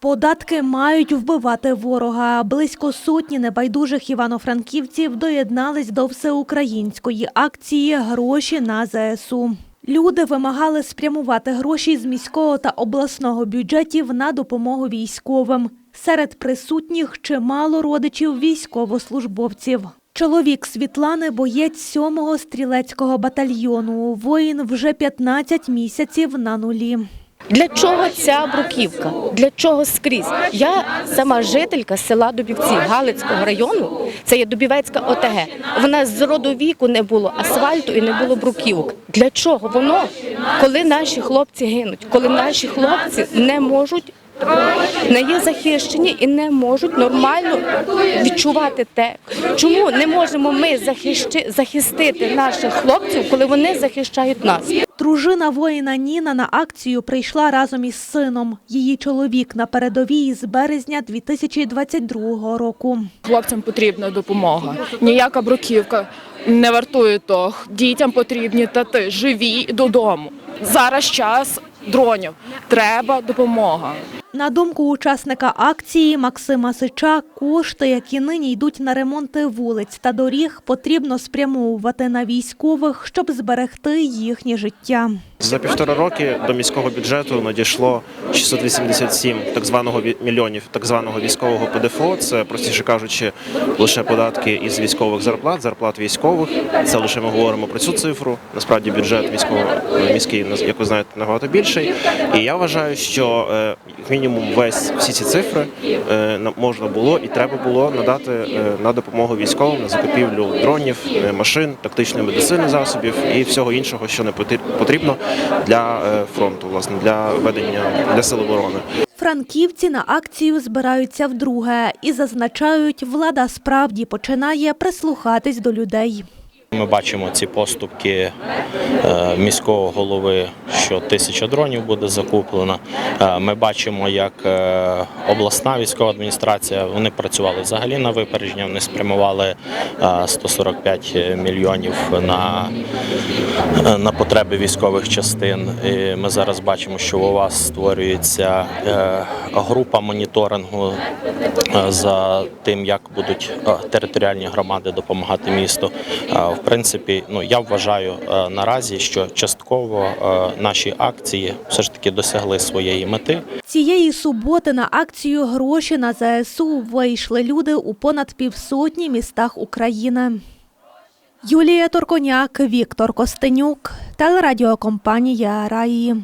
Податки мають вбивати ворога. Близько сотні небайдужих івано-франківців доєднались до всеукраїнської акції Гроші на ЗСУ. Люди вимагали спрямувати гроші з міського та обласного бюджетів на допомогу військовим. Серед присутніх чимало родичів військовослужбовців. Чоловік Світлани боєць 7-го стрілецького батальйону. Воїн вже 15 місяців на нулі. Для чого ця бруківка? Для чого скрізь? Я сама жителька села Дубівці Галицького району. Це є Дубівецька ОТГ. В нас з роду віку не було асфальту і не було бруківок. Для чого воно? Коли наші хлопці гинуть, коли наші хлопці не можуть. Не є захищені і не можуть нормально відчувати те, чому не можемо ми захищи- захистити наших хлопців, коли вони захищають нас. Дружина воїна Ніна на акцію прийшла разом із сином. Її чоловік на передовій з березня 2022 року. Хлопцям потрібна допомога. Ніяка бруківка не вартує того. Дітям потрібні тати живі додому. Зараз час дронів. Треба допомога. На думку учасника акції Максима Сича, кошти, які нині йдуть на ремонти вулиць та доріг, потрібно спрямовувати на військових, щоб зберегти їхнє життя. За півтора роки до міського бюджету надійшло 687 так званого мільйонів так званого військового ПДФО. Це простіше кажучи, лише податки із військових зарплат, зарплат військових. Це лише ми говоримо про цю цифру. Насправді бюджет військово міський, як ви знаєте, набагато більший. І я вважаю, що е, як мінімум весь всі ці цифри е, на- можна було і треба було надати е, на допомогу військовим на закупівлю дронів, е, машин, тактичної медицини засобів і всього іншого, що не потрібно для е, фронту, власне, для ведення для сил оборони. Франківці на акцію збираються вдруге і зазначають, влада справді починає прислухатись до людей. Ми бачимо ці поступки е, міського голови, що тисяча дронів буде закуплено. Е, Ми бачимо, як е, обласна військова адміністрація вони працювали взагалі на випередження. Вони спрямували е, 145 мільйонів на, на потреби військових частин. І ми зараз бачимо, що у вас створюється група моніторингу за тим, як будуть територіальні громади допомагати місту. Принципі, ну я вважаю е, наразі, що частково е, наші акції все ж таки досягли своєї мети. Цієї суботи на акцію гроші на ЗСУ вийшли люди у понад півсотні містах України. Юлія Торконяк, Віктор Костенюк, телерадіокомпанія Раї.